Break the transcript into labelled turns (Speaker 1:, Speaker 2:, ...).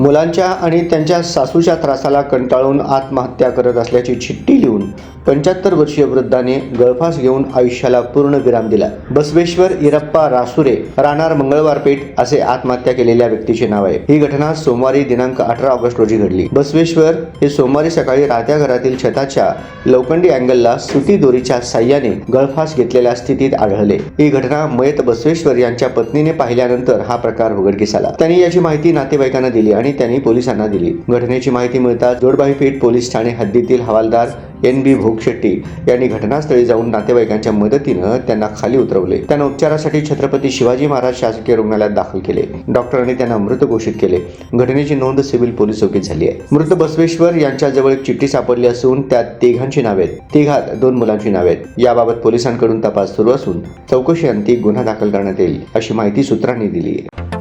Speaker 1: मुलांच्या आणि त्यांच्या सासूच्या त्रासाला कंटाळून आत्महत्या करत असल्याची चिठ्ठी लिहून पंच्याहत्तर वर्षीय वृद्धाने गळफास घेऊन आयुष्याला पूर्ण विराम दिला. बसवेश्वर इरप्पा रासुरे राहणार मंगळवार पेठ असे आत्महत्या केलेल्या व्यक्तीचे नाव आहे. ही घटना सोमवारी दिनांक अठरा ऑगस्ट रोजी घडली. बसवेश्वर हे सोमवारी सकाळी राहत्या घरातील छताच्या लोखंडी अँगलला सुती दोरीच्या साह्याने गळफास घेतलेल्या स्थितीत आढळले. ही घटना मयत बसवेश्वर यांच्या पत्नीने पाहिल्यानंतर हा प्रकार उघडकीस आला. त्यांनी याची माहिती नातेवाईकांना दिली आणि त्यांनी पोलिसांना दिली. घटनेची माहिती मिळताच जोडबाई पेठ पोलीस ठाणे हद्दीतील हवालदार एन बी भोगशेट्टी यांनी घटनास्थळी जाऊन नातेवाईकांच्या मदतीनं त्यांना खाली उतरवले. त्यांना उपचारासाठी छत्रपती शिवाजी महाराज शासकीय रुग्णालयात दाखल केले. डॉक्टरांनी त्यांना मृत घोषित केले. घटनेची नोंद सिव्हिल पोलीस चौकीत झाली आहे. मृत बसवेश्वर यांच्याजवळ एक चिठ्ठी सापडली असून त्यात तिघांची नावे आहेत. तिघात दोन मुलांची नावे आहेत. याबाबत पोलिसांकडून तपास सुरू असून चौकशी अंती गुन्हा दाखल करण्यात येईल अशी माहिती सूत्रांनी दिली आहे.